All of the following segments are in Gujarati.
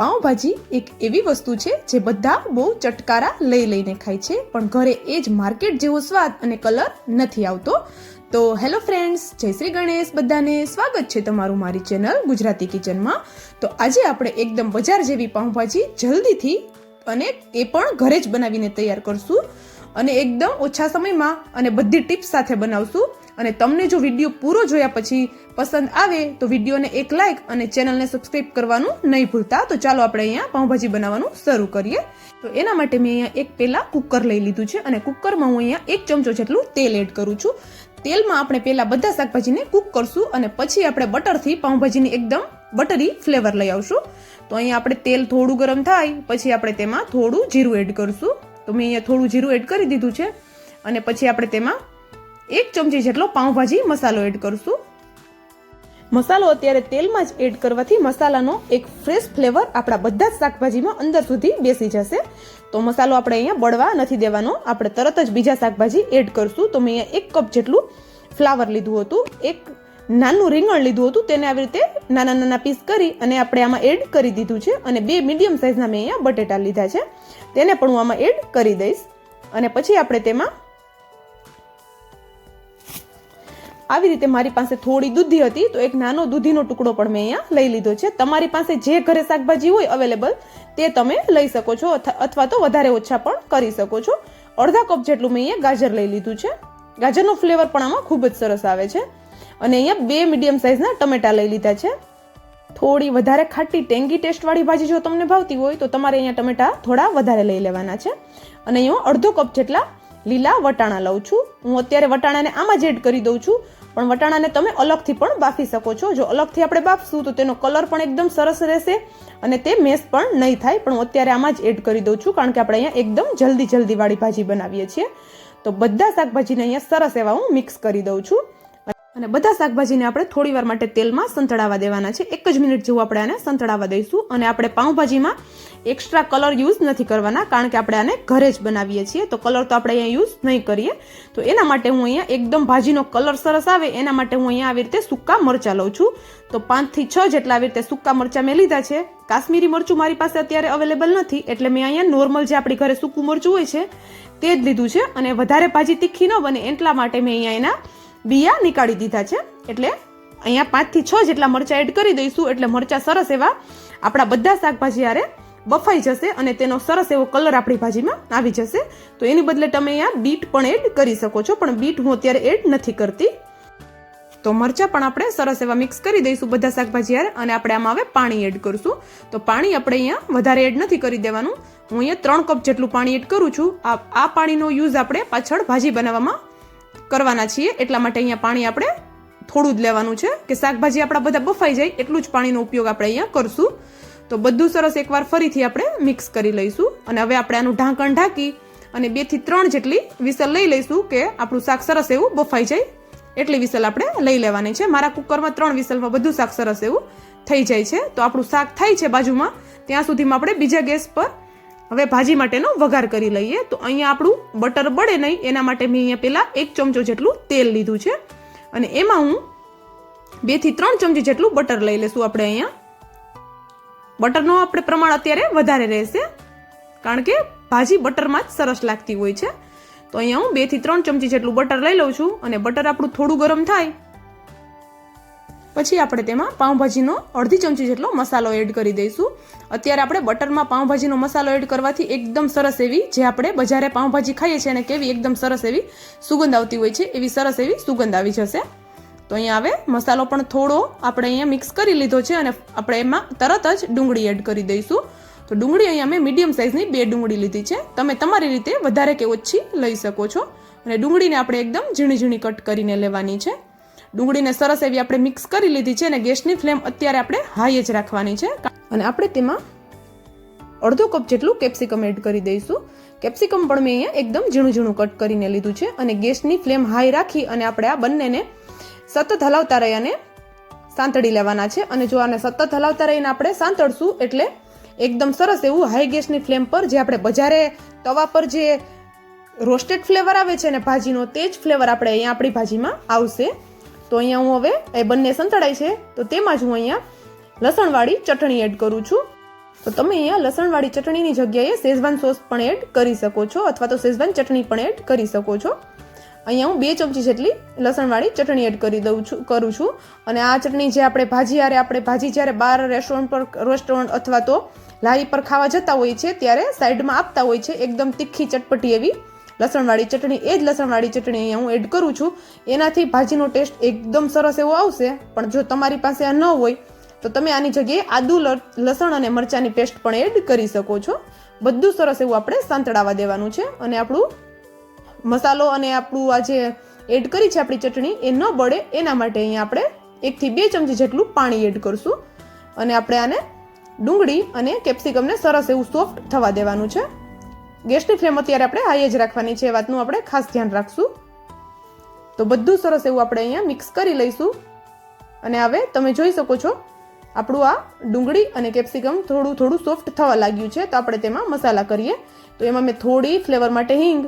પાઉંભાજી એક એવી વસ્તુ છે જે બધા બહુ ચટકારા લઈ લઈને ખાય છે, પણ ઘરે એ જ માર્કેટ જેવો સ્વાદ અને કલર નથી આવતો. તો હેલો ફ્રેન્ડ્સ, જય શ્રી ગણેશ બધાને સ્વાગત છે તમારું મારી ચેનલ ગુજરાતી કિચનમાં. તો આજે આપણે એકદમ બજાર જેવી પાઉંભાજી જલ્દીથી અને એ પણ ઘરે જ બનાવીને તૈયાર કરશું. અને એકદમ ઓછા સમયમાં અને બધી ટિપ્સ સાથે બનાવશું. અને તમને જો વીડિયો પૂરો જોયા પછી પસંદ આવે તો વિડીયોને એક લાઇક અને ચેનલને સબસ્ક્રાઇબ કરવાનું નહીં ભૂલતા. તો ચાલો આપણે અહીંયા પાઉંભાજી બનાવવાનું શરૂ કરીએ. તો એના માટે મેં અહીંયા એક પહેલાં કુકર લઈ લીધું છે અને કુકરમાં હું અહીંયા એક ચમચો જેટલું તેલ એડ કરું છું. તેલમાં આપણે પહેલાં બધા શાકભાજીને કૂક કરશું અને પછી આપણે બટરથી પાઉંભાજીની એકદમ બટરી ફ્લેવર લઈ આવશું. તો અહીંયા આપણે તેલ થોડું ગરમ થાય, પછી આપણે તેમાં થોડું જીરું એડ કરશું. તો મેં અહીંયા થોડું જીરું એડ કરી દીધું છે. અને પછી આપણે તેમાં એક ચમચી જેટલો પાઉંભાજી મસાલો એડ કરશું. મસાલો અત્યારે તેલમાં જ એડ કરવાથી મસાલાનો એક ફ્રેશ ફ્લેવર આપણા બધા જ શાકભાજીમાં અંદર સુધી બેસી જશે. તો મસાલો આપણે અહીંયા બળવા નથી દેવાનો. આપણે તરત જ બીજા શાકભાજી એડ કરશું. તો મેં અહીંયા એક કપ જેટલું ફ્લાવર લીધું હતું. એક નાનું રીંગણ લીધું હતું, તેને આવી રીતે નાના નાના પીસ કરી અને આપણે આમાં એડ કરી દીધું છે અને બે મીડિયમ સાઇઝના મેં અહીંયા બટેટા લીધા છે. તેને પણ હું આમાં એડ કરી દઈશ. અને પછી આપણે તેમાં આવી રીતે મારી પાસે થોડી દૂધી હતી, તો એક નાનો દૂધીનો ટુકડો પણ મેં અહીંયા લઈ લીધો છે. તમારી પાસે જે ઘરે શાકભાજી હોય અવેલેબલ તે તમે લઈ શકો છો અથવા તો વધારે ઓછા પણ કરી શકો છો. અડધા કપ જેટલું મેં અહીંયા ગાજર લઈ લીધું છે. ગાજરનો ફ્લેવર પણ આમાં ખૂબ જ સરસ આવે છે. અને અહીંયા બે મીડિયમ સાઇઝના ટમેટા લઈ લીધા છે. થોડી વધારે ખાટી ટેંગી ટેસ્ટવાળી ભાજી જો તમને ભાવતી હોય તો તમારે અહીંયા ટમેટા થોડા વધારે લઈ લેવાના છે. અને અહીંયા અડધો કપ જેટલા લીલા વટાણા લઉં છું. હું અત્યારે વટાણાને આમાં જ એડ કરી દઉં છું. પણ વટાણાને તમે અલગથી પણ બાફી શકો છો. જો અલગથી આપણે બાફશું તો તેનો કલર પણ એકદમ સરસ રહેશે અને તે મેસ પણ નહીં થાય. પણ હું અત્યારે આમાં જ એડ કરી દઉં છું કારણ કે આપણે અહીંયા એકદમ જલ્દી જલ્દી વાળી ભાજી બનાવીએ છીએ. તો બધા શાકભાજીને અહીંયા સરસ એવા હું મિક્સ કરી દઉં છું. અને બધા શાકભાજીને આપણે થોડી વાર માટે તેલમાં સંતળાવા દેવાના છે. એક જ મિનિટ જેવું આપણે આને સંતળાવા દઈશું અને આપણે પાઉંભાજીમાં એક્સ્ટ્રા કલર યુઝ નથી કરવાના, કારણ કે આપણે આને ઘરે જ બનાવીએ છીએ. તો કલર તો આપણે અહીંયા યુઝ નહીં કરીએ. તો એના માટે હું અહીંયા એકદમ ભાજીનો કલર સરસ આવે, એના માટે હું અહીંયા આવી રીતે સૂકા મરચાં લઉં છું. તો પાંચથી છ જેટલા આવી રીતે સૂકા મરચાં મેં લીધા છે. કાશ્મીરી મરચું મારી પાસે અત્યારે અવેલેબલ નથી, એટલે મેં અહીંયા નોર્મલ જે આપણી ઘરે સૂકું મરચું હોય છે, તે જ લીધું છે. અને વધારે ભાજી તીખી ન બને એટલા માટે મેં અહીંયા એના બિયા નીકાળી દીધા છે. એટલે અહીંયા પાંચથી છ જેટલા મરચાં એડ કરી દઈશું. એટલે મરચાં સરસ એવા આપણા બધા શાકભાજી યારે બફાઈ જશે અને તેનો સરસ એવો કલર આપણી ભાજીમાં આવી જશે. તો એની બદલે તમે અહીંયા બીટ પણ એડ કરી શકો છો. પણ બીટ હું અત્યારે એડ નથી કરતી. તો મરચાં પણ આપણે સરસ એવા મિક્સ કરી દઈશું બધા શાકભાજી યારે અને આપણે આમાં હવે પાણી એડ કરશું. તો પાણી આપણે અહીંયા વધારે એડ નથી કરી દેવાનું. હું અહીંયા ત્રણ કપ જેટલું પાણી એડ કરું છું. આ પાણીનો યુઝ આપણે પાછળ ભાજી બનાવવામાં કરવાના છીએ. એટલા માટે અહીંયા પાણી આપણે થોડું જ લેવાનું છે. કે શાકભાજી આપણા બધા બફાઈ જાય, એટલું જ પાણીનો ઉપયોગ આપણે અહીંયા કરશું. તો બધું સરસ એકવાર ફરીથી આપણે મિક્સ કરી લઈશું. અને હવે આપણે આનું ઢાંકણ ઢાંકી અને બેથી ત્રણ જેટલી વિસલ લઈ લઈશું કે આપણું શાક સરસ એવું બફાઈ જાય. એટલી વિસલ આપણે લઈ લેવાની છે. મારા કુકરમાં ત્રણ વિસલમાં બધું શાક સરસ એવું થઈ જાય છે. તો આપણું શાક થાય છે બાજુમાં, ત્યાં સુધીમાં આપણે બીજા ગેસ પર હવે ભાજી માટેનો વઘાર કરી લઈએ. તો અહીંયા આપણું બટર બળે નહીં, એના માટે મેં અહીંયા પહેલાં એક ચમચો જેટલું તેલ લીધું છે. અને એમાં હું બેથી ત્રણ ચમચી જેટલું બટર લઈ લઈશું આપણે અહીંયા. બટરનો આપણે પ્રમાણ અત્યારે વધારે રહેશે, કારણ કે ભાજી બટરમાં જ સરસ લાગતી હોય છે. તો અહીંયા હું બેથી ત્રણ ચમચી જેટલું બટર લઈ લઉં છું અને બટર આપણું થોડું ગરમ થાય પછી આપણે તેમાં પાઉંભાજીનો અડધી ચમચી જેટલો મસાલો એડ કરી દઈશું. અત્યારે આપણે બટરમાં પાઉંભાજીનો મસાલો એડ કરવાથી એકદમ સરસ એવી જે આપણે બજારે પાઉંભાજી ખાઈએ છીએ અને કેવી એકદમ સરસ એવી સુગંધ આવતી હોય છે, એવી સરસ એવી સુગંધ આવી જશે. તો અહીંયા હવે મસાલો પણ થોડો આપણે અહીંયા મિક્સ કરી લીધો છે અને આપણે એમાં તરત જ ડુંગળી એડ કરી દઈશું. તો ડુંગળી અહીંયા મેં મીડિયમ સાઇઝની બે ડુંગળી લીધી છે. તમે તમારી રીતે વધારે કે ઓછી લઈ શકો છો. અને ડુંગળીને આપણે એકદમ ઝીણી ઝીણી કટ કરીને લેવાની છે. ડુંગળીને સરસ એવી આપણે મિક્સ કરી લીધી છે અને ગેસની ફ્લેમ અત્યારે આપણે હાઈ જ રાખવાની છે. અને આપણે તેમાં અડધો કપ જેટલું કેપ્સિકમ એડ કરી દઈશું. કેપ્સિકમ પણ મેં અહીંયા એકદમ ઝીણું ઝીણું કટ કરીને લીધું છે અને ગેસની ફ્લેમ હાઈ રાખી અને આપણે આ બંનેને સતત હલાવતા રહી અને સાંતળી લેવાના છે. અને જો આને સતત હલાવતા રહીને આપણે સાંતળશું એટલે એકદમ સરસ એવું હાઈ ગેસની ફ્લેમ પર જે આપણે બજારે તવા પર જે રોસ્ટેડ ફ્લેવર આવે છે ને ભાજીનો, તે જ ફ્લેવર આપણે અહીંયા આપણી ભાજીમાં આવશે. તો અહીંયા હું હવે એ બંને સંતળાય છે, તો તેમાં જ હું અહીંયા લસણવાળી ચટણી એડ કરું છું. તો તમે અહીંયા લસણવાળી ચટણીની જગ્યાએ શેઝવાન સોસ પણ એડ કરી શકો છો, અથવા તો શેઝવાન ચટણી પણ એડ કરી શકો છો. અહીંયા હું બે ચમચી જેટલી લસણવાળી ચટણી એડ કરી દઉં છું, કરું છું. અને આ ચટણી જે આપણે ભાજી આરે આપણે ભાજી જ્યારે બહાર રેસ્ટોરન્ટ પર રેસ્ટોરન્ટ અથવા તો લારી પર ખાવા જતા હોય છે, ત્યારે સાઈડમાં આપતા હોય છે, એકદમ તીખી ચટપટી એવી લસણવાળી ચટણી, એ જ લસણવાળી ચટણી હું એડ કરું છું. એનાથી ભાજીનો ટેસ્ટ એકદમ સરસ એવો આવશે. પણ જો તમારી પાસે આ ન હોય, તો તમે આની જગ્યાએ આદુ લસણ અને મરચાંની પેસ્ટ પણ એડ કરી શકો છો. બધું સરસ એવું આપણે સાંતળાવા દેવાનું છે. અને આપણું મસાલો અને આપણું આ જે એડ કરી છે આપણી ચટણી, એ ન બળે એના માટે અહીંયા આપણે એકથી બે ચમચી જેટલું પાણી એડ કરશું. અને આપણે આને ડુંગળી અને કેપ્સિકમને સરસ એવું સોફ્ટ થવા દેવાનું છે. ગેસની ફ્લેમ અત્યારે આપણે હાઈ જ રાખવાની છે, એ વાતનું આપણે ખાસ ધ્યાન રાખશું. તો બધું સરસ એવું આપણે અહીંયા મિક્સ કરી લઈશું. અને હવે તમે જોઈ શકો છો, આપણું આ ડુંગળી અને કેપ્સિકમ થોડું થોડું સોફ્ટ થવા લાગ્યું છે, તો આપણે તેમાં મસાલા કરીએ. તો એમાં મેં થોડી ફ્લેવર માટે હિંગ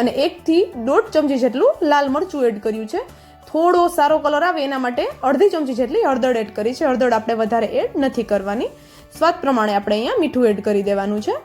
અને એકથી દોઢ ચમચી જેટલું લાલ મરચું એડ કર્યું છે. થોડો સારો કલર આવે એના માટે અડધી ચમચી જેટલી હળદર એડ કરી છે. હળદર આપણે વધારે એડ નથી કરવાની. સ્વાદ પ્રમાણે આપણે અહીંયા મીઠું એડ કરી દેવાનું છે.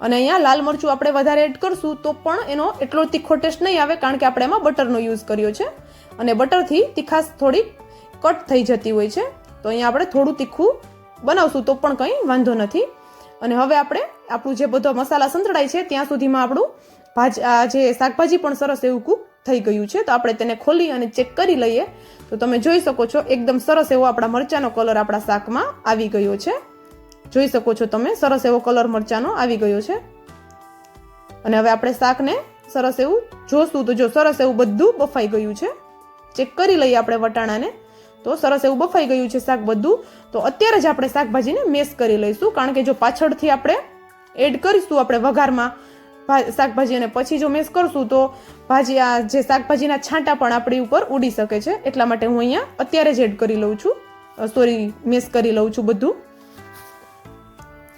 અને અહીંયા લાલ મરચું આપણે વધારે એડ કરશું તો પણ એનો એટલો તીખો ટેસ્ટ નહીં આવે કારણ કે આપણે એમાં બટરનો યુઝ કર્યો છે. અને બટરથી તીખાશ થોડીક કટ થઈ જતી હોય છે. તો અહીંયા આપણે થોડું તીખું બનાવશું તો પણ કંઈ વાંધો નથી. અને હવે આપણે આપણું જે બધો મસાલા સંતળાય છે ત્યાં સુધીમાં આપણું ભાજ, આ જે શાકભાજી પણ સરસ એવું કૂક થઈ ગયું છે. તો આપણે તેને ખોલી અને ચેક કરી લઈએ. તો તમે જોઈ શકો છો, એકદમ સરસ એવો આપણા મરચાંનો કલર આપણા શાકમાં આવી ગયો છે. જોઈ શકો છો તમે. સરસ એવો કલર મરચાંનો આવી ગયો છે. અને હવે આપણે શાકને સરસ એવું જોશું તો જો સરસ એવું બધું બફાઈ ગયું છે. ચેક કરી લઈએ આપણે વટાણાને. તો સરસ એવું બફાઈ ગયું છે શાક બધું. તો અત્યારે જ આપણે શાકભાજીને મેશ કરી લઈશું. કારણ કે જો પાછળથી આપણે એડ કરીશું આપણે વઘારમાં શાકભાજી અને પછી જો મેશ કરશું તો ભાજી આ જે શાકભાજીના છાંટા પણ આપણી ઉપર ઉડી શકે છે. એટલા માટે હું અહીંયા અત્યારે જ એડ કરી લઉં છું. સોરી મેશ કરી લઉં છું બધું.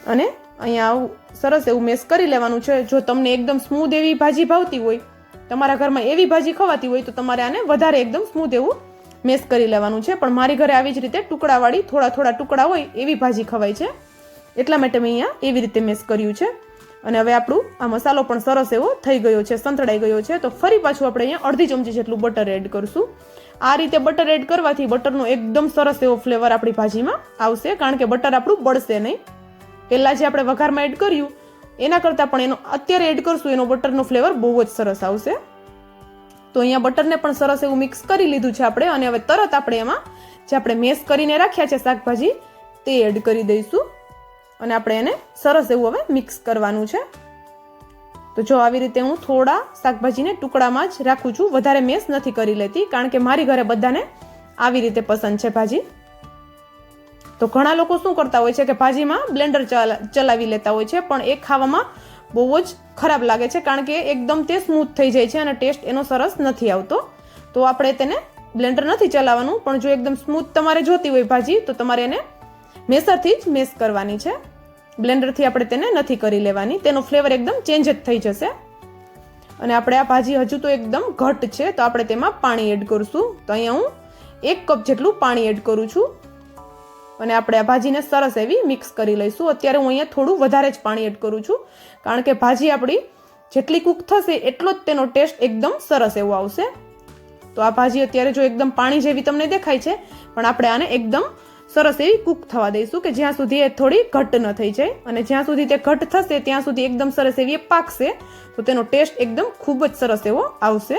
અને અહીંયા આવું સરસ એવું મેસ કરી લેવાનું છે. જો તમને એકદમ સ્મૂધ એવી ભાજી ભાવતી હોય, તમારા ઘરમાં એવી ભાજી ખવાતી હોય, તો તમારે આને વધારે એકદમ સ્મૂધ એવું મેસ કરી લેવાનું છે. પણ મારી ઘરે આવી જ રીતે ટુકડાવાળી, થોડા થોડા ટુકડા હોય, એવી ભાજી ખવાય છે. એટલા માટે મેં અહીંયા એવી રીતે મેસ કર્યું છે. અને હવે આપણું આ મસાલો પણ સરસ એવો થઈ ગયો છે, સંતળાઈ ગયો છે. તો ફરી પાછું આપણે અહીંયા અડધી ચમચી જેટલું બટર એડ કરશું. આ રીતે બટર એડ કરવાથી બટરનો એકદમ સરસ એવો ફ્લેવર આપણી ભાજીમાં આવશે, કારણ કે બટર આપણું બળશે નહીં. પહેલાં જે આપણે વઘારમાં એડ કર્યું, એના કરતાં પણ એનો અત્યારે એડ કરશું, એનો બટરનો ફ્લેવર બહુ જ સરસ આવશે. તો અહીંયા બટરને પણ સરસ એવું મિક્સ કરી લીધું છે આપણે, અને હવે તરત આપણે એમાં જે આપણે મેસ કરીને રાખ્યા છે શાકભાજી, તે એડ કરી દઈશું. અને આપણે એને સરસ એવું હવે મિક્સ કરવાનું છે. તો જો આવી રીતે હું થોડા શાકભાજીને ટુકડામાં જ રાખું છું, વધારે મેસ નથી કરી લેતી, કારણ કે મારી ઘરે બધાને આવી રીતે પસંદ છે ભાજી. તો ઘણા લોકો શું કરતા હોય છે કે ભાજીમાં બ્લેન્ડર ચલાવી લેતા હોય છે, પણ એ ખાવામાં બહુ જ ખરાબ લાગે છે, કારણ કે એકદમ તે સ્મૂથ થઈ જાય છે અને ટેસ્ટ એનો સરસ નથી આવતો. તો આપણે તેને બ્લેન્ડર નથી ચલાવવાનું, પણ જો એકદમ સ્મૂથ તમારે જોતી હોય ભાજી, તો તમારે એને મેસરથી જ મેસ કરવાની છે. બ્લેન્ડરથી આપણે તેને નથી કરી લેવાની, તેનો ફ્લેવર એકદમ ચેન્જ જ થઈ જશે. અને આપણે આ ભાજી હજુ તો એકદમ ઘટ છે, તો આપણે તેમાં પાણી એડ કરીશું. તો અહીંયા હું એક કપ જેટલું પાણી એડ કરું છું. અને આપણે આ ભાજીને સરસ એવી મિક્સ કરી લઈશું. અત્યારે હું અહીંયા થોડું વધારે જ પાણી એડ કરું છું, કારણ કે ભાજી આપણી જેટલી કૂક થશે એટલો જ તેનો ટેસ્ટ એકદમ સરસ એવો આવશે. તો આ ભાજી અત્યારે જો એકદમ પાણી જેવી તમને દેખાય છે, પણ આપણે આને એકદમ સરસ એવી કૂક થવા દઈશું કે જ્યાં સુધી એ થોડી ઘટ ન થઈ જાય. અને જ્યાં સુધી તે ઘટ થશે, ત્યાં સુધી એકદમ સરસ એવી એ પાકશે, તો તેનો ટેસ્ટ એકદમ ખૂબ જ સરસ એવો આવશે.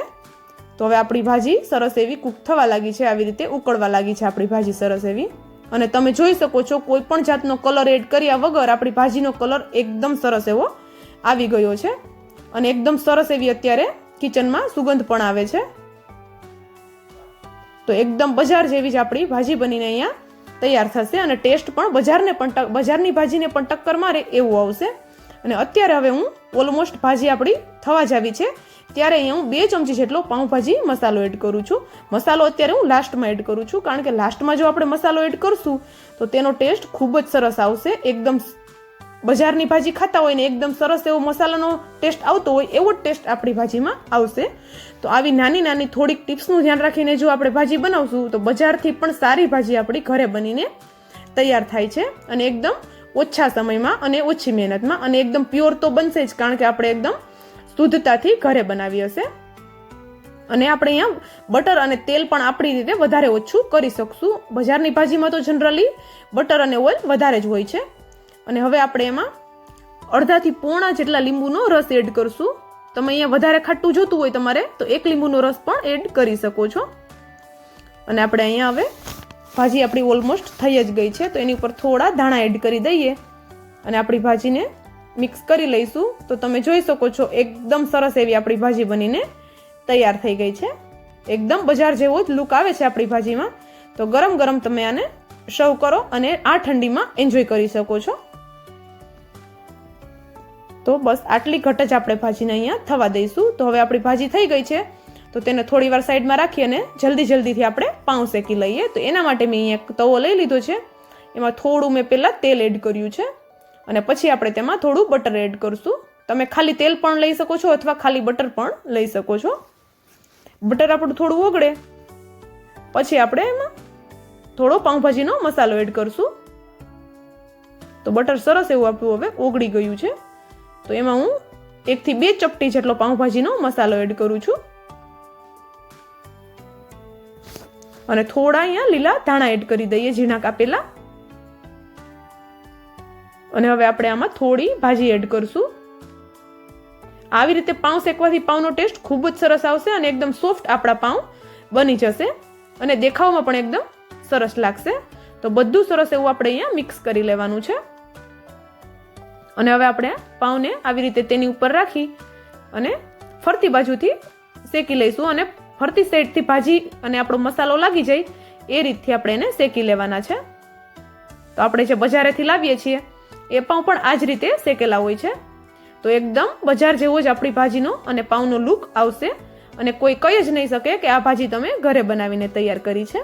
તો હવે આપણી ભાજી સરસ એવી કૂક થવા લાગી છે, આવી રીતે ઉકળવા લાગી છે આપણી ભાજી સરસ એવી. અને તમે જોઈ શકો છો, કોઈ પણ જાતનો કલર એડ કર્યા વગર આપણી ભાજીનો કલર એકદમ સરસ એવો આવી ગયો છે. અને એકદમ સરસ એવી અત્યારે કિચનમાં સુગંધ પણ આવે છે. તો એકદમ બજાર જેવી જ આપણી ભાજી બનીને અહીંયા તૈયાર થશે અને ટેસ્ટ પણ બજારને પણ બજારની ભાજીને પણ ટક્કર મારે એવું આવશે. અને અત્યારે હવે હું ઓલમોસ્ટ ભાજી આપણી થવા જ આવી છે. ત્યારે અહીંયા હું બે ચમચી જેટલો પાઉંભાજી મસાલો એડ કરું છું. મસાલો અત્યારે હું લાસ્ટમાં એડ કરું છું. કારણ કે લાસ્ટમાં જો આપણે મસાલો એડ કરશું, તો તેનો ટેસ્ટ ખૂબ જ સરસ આવશે. એકદમ બજારની ભાજી ખાતા હોય ને એકદમ સરસ એવો મસાલાનો ટેસ્ટ આવતો હોય, એવો જ ટેસ્ટ આપણી ભાજીમાં આવશે. તો આવી નાની નાની થોડીક ટિપ્સનું ધ્યાન રાખીને જો આપણે ભાજી બનાવશું, તો બજારથી પણ સારી ભાજી આપણી ઘરે બનીને તૈયાર થાય છે. અને એકદમ ઓછા સમયમાં અને ઓછી મહેનતમાં અને એકદમ પ્યોર તો બનશે જ, કારણ કે આપણે એકદમ શુદ્ધતાથી ઘરે બનાવી હશે. અને આપણે અહીંયા બટર અને તેલ પણ આપણી રીતે વધારે ઓછું કરી શકશું. બજારની ભાજીમાં તો જનરલી બટર અને ઓઇલ વધારે જ હોય છે. અને હવે આપણે એમાં અડધાથી પોણા જેટલા લીંબુનો રસ એડ કરશું. તમે અહીંયા વધારે ખાટું જોતું હોય તમારે, તો એક લીંબુનો રસ પણ એડ કરી શકો છો. અને આપણે અહીંયા હવે ભાજી આપણી ઓલમોસ્ટ થઈ જ ગઈ છે, તો એની ઉપર થોડા ધાણા એડ કરી દઈએ. અને આપણી ભાજીને મિક્સ કરી લઈશું. તો તમે જોઈ શકો છો, એકદમ સરસ એવી આપણી ભાજી બનીને તૈયાર થઈ ગઈ છે. એકદમ બજાર જેવો જ લુક આવે છે આપણી ભાજીમાં. તો ગરમ ગરમ તમે આને સર્વ કરો અને આ ઠંડીમાં એન્જોય કરી શકો છો. તો બસ આટલી ઘટ જ આપણે ભાજીને અહીંયા થવા દઈશું. તો હવે આપણી ભાજી થઈ ગઈ છે. તો તેને થોડી વાર સાઈડમાં રાખી અને જલ્દી જલ્દીથી આપણે પાઉં શેકી લઈએ. તો એના માટે મેં અહીંયા એક તવો લઈ લીધો છે. એમાં થોડું મેં પહેલાં તેલ એડ કર્યું છે. અને પછી આપણે તેમાં થોડું બટર એડ કરશું. તમે ખાલી તેલ પણ લઈ શકો છો અથવા ખાલી બટર પણ લઈ શકો છો. બટર આપણું થોડું ઓગળે. પછી આપણે એમાં થોડો પાઉંભાજીનો મસાલો એડ કરશું. તો બટર સરસ એવું આપણું હવે ઓગળી ગયું છે. તો એમાં હું એકથી બે ચપટી જેટલો પાઉંભાજીનો મસાલો એડ કરું છું. અને થોડા અહીંયા લીલા ધાણા એડ કરી દઈએ ઝીણા કાપેલા. અને હવે આપણે આમાં થોડી ભાજી એડ કરશું. આવી રીતે પાઉં શેકવાથી પાઉંનો ટેસ્ટ ખૂબ જ સરસ આવશે અને એકદમ સોફ્ટ આપણા પાઉં બની જશે. અને દેખાવમાં પણ એકદમ સરસ લાગશે. તો બધું સરસ એવું આપણે અહીંયા મિક્સ કરી લેવાનું છે. અને હવે આપણે પાઉંને આવી રીતે તેની ઉપર રાખી અને ફરતી બાજુથી શેકી લઈશું અને ફરતી સાઈડથી ભાજી અને આપણો મસાલો લાગી જાય, એ રીતથી આપણે એને શેકી લેવાના છે. તો આપણે જે બજારેથી લાવીએ છીએ, એ પાઉં પણ આ જ રીતે શેકેલા હોય છે. તો એકદમ બજાર જેવો જ આપણી ભાજીનો અને પાઉંનો લુક આવશે અને કોઈ કહી જ નહીં શકે કે આ ભાજી તમે ઘરે બનાવીને તૈયાર કરી છે.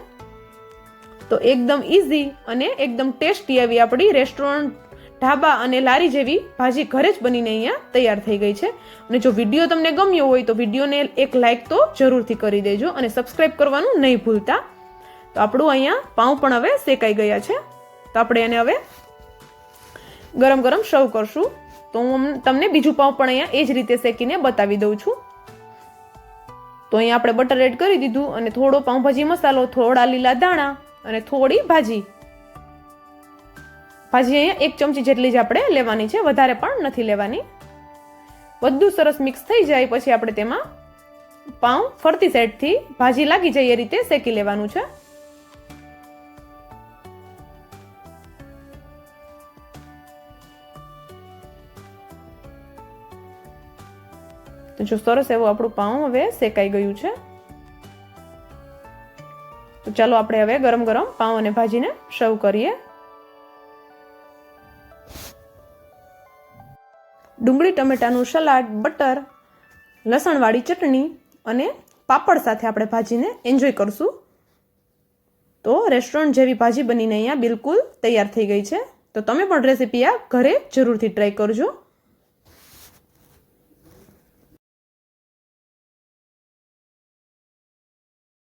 તો એકદમ ઇઝી અને એકદમ ટેસ્ટી આવી આપણી રેસ્ટોરન્ટ ઢાબા અને લારી જેવી ભાજી ઘરે જ બનીને અહીંયા તૈયાર થઈ ગઈ છે. અને જો વીડિયો તમને ગમ્યો હોય તો વિડીયોને એક લાઇક તો જરૂરથી કરી દેજો અને સબસ્ક્રાઈબ કરવાનું નહીં ભૂલતા. તો આપણું અહીંયા પાઉં પણ હવે શેકાઈ ગયા છે. તો આપણે એને હવે ગરમ ગરમ સર્વ કરશું. તો હું તમને બીજું પાઉં પણ અહીંયા એ જ રીતે શેકીને બતાવી દઉં છું. તો અહીંયા આપણે બટર એડ કરી દીધું અને થોડો પાઉંભાજી મસાલો, થોડા લીલા દાણા અને થોડી ભાજી. ભાજી અહીંયા એક ચમચી જેટલી જ આપણે લેવાની છે, વધારે પણ નથી લેવાની. બધું સરસ મિક્સ થઈ જાય પછી આપણે તેમાં પાઉં ફરતી સાઈડથી ભાજી લાગી જાય એ રીતે શેકી લેવાનું છે. જો સરસ એવું આપણું પાઉં હવે શેકાઈ ગયું છે. તો ચાલો આપણે હવે ગરમ ગરમ પાઉં અને ભાજીને સર્વ કરીએ. ડુંગળી ટમેટાનું સલાડ, બટર, લસણવાળી ચટણી અને પાપડ સાથે આપણે ભાજીને એન્જોય કરશું. તો રેસ્ટોરન્ટ જેવી ભાજી બનીને અહીંયા બિલકુલ તૈયાર થઈ ગઈ છે. તો તમે પણ રેસીપી આ ઘરે જરૂરથી ટ્રાય કરજો.